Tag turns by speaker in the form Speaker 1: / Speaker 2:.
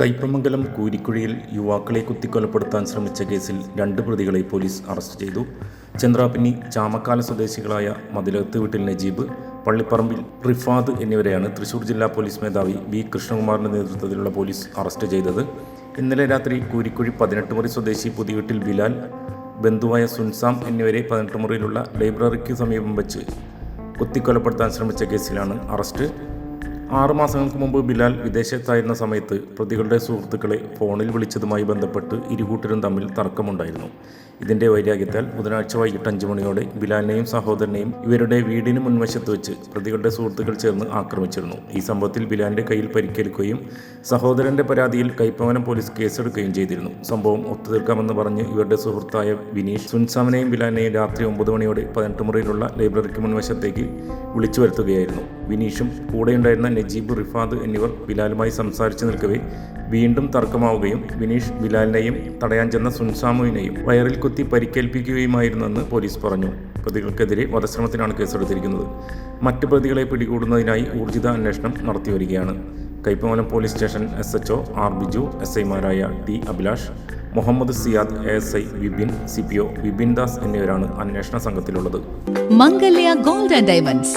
Speaker 1: കയ്പമംഗലം കൂരിക്കുഴിയിൽ യുവാക്കളെ കുത്തിക്കൊലപ്പെടുത്താൻ ശ്രമിച്ച കേസിൽ രണ്ട് പ്രതികളെ പോലീസ് അറസ്റ്റ് ചെയ്തു. ചന്ദ്രാപിന്നി ചാമക്കാല സ്വദേശികളായ മതിലകത്ത് വീട്ടിൽ നജീബ് പള്ളിപ്പറമ്പിൽ റിഫാദ് എന്നിവരെയാണ് തൃശൂർ ജില്ലാ പോലീസ് മേധാവി വി കൃഷ്ണകുമാറിന്റെ നേതൃത്വത്തിലുള്ള പോലീസ് അറസ്റ്റ് ചെയ്തത്. ഇന്നലെ രാത്രി കൂരിക്കുഴി പതിനെട്ട് മുറി സ്വദേശി പുതിയവീട്ടിൽ ബിലാൽ ബന്ധുവായ സുൻസാം എന്നിവരെ പതിനെട്ട് മുറിയിലുള്ള ലൈബ്രറിക്ക് സമീപം വെച്ച് കുത്തിക്കൊലപ്പെടുത്താൻ ശ്രമിച്ച കേസിലാണ് അറസ്റ്റ്. ആറ് മാസങ്ങൾക്ക് മുമ്പ് ബിലാൽ വിദേശത്തായിരുന്ന സമയത്ത് പ്രതികളുടെ സുഹൃത്തുക്കളെ ഫോണിൽ വിളിച്ചതുമായി ബന്ധപ്പെട്ട് ഇരുകൂട്ടരും തമ്മിൽ തർക്കമുണ്ടായിരുന്നു. ഇതിന്റെ വൈരാഗ്യത്താൽ ബുധനാഴ്ച വൈകിട്ട് അഞ്ചു മണിയോടെ ബിലാലിനെയും സഹോദരനെയും ഇവരുടെ വീടിന് മുൻവശത്ത് വെച്ച് പ്രതികളുടെ സുഹൃത്തുക്കൾ ചേർന്ന് ആക്രമിച്ചിരുന്നു. ഈ സംഭവത്തിൽ ബിലാലിന്റെ കയ്യിൽ പരിക്കേൽക്കുകയും സഹോദരന്റെ പരാതിയിൽ കൈപ്പവനം പോലീസ് കേസെടുക്കുകയും ചെയ്തിരുന്നു. സംഭവം ഒത്തുതീർക്കാമെന്ന് പറഞ്ഞ് ഇവരുടെ സുഹൃത്തായ വിനീഷ് സുൻസാമനെയും ബിലാലിനെയും രാത്രി ഒമ്പത് മണിയോടെ പതിനെട്ട് മുറിയിലുള്ള ലൈബ്രറിക്ക് മുൻവശത്തേക്ക് വിളിച്ചു വരുത്തുകയായിരുന്നു. വിനീഷും കൂടെയുണ്ടായിരുന്ന നജീബ് റിഫാദ് എന്നിവർ ബിലാലുമായി സംസാരിച്ചു നിൽക്കവേ വീണ്ടും തർക്കമാവുകയും വിനീഷ് ബിലാലിനെയും തടയാൻ ചെന്ന സുൻസാമുവിനെയും വയറിൽ കുത്തി പരിക്കേൽപ്പിക്കുകയുമായിരുന്നെന്ന് പോലീസ് പറഞ്ഞു. പ്രതികൾക്കെതിരെ വധശ്രമത്തിനാണ് കേസെടുത്തിരിക്കുന്നത്. മറ്റു പ്രതികളെ പിടികൂടുന്നതിനായി ഊർജിത അന്വേഷണം നടത്തിവരികയാണ് Kaipamangalam police station S H O R Biju S ഐമാരായ T Abhilash Muhammad Siyad A S I Vipin C P O Vipin Das എന്നിവരാണ് അന്വേഷണ സംഘത്തിലുള്ളത്.
Speaker 2: Mangalya gold and diamonds.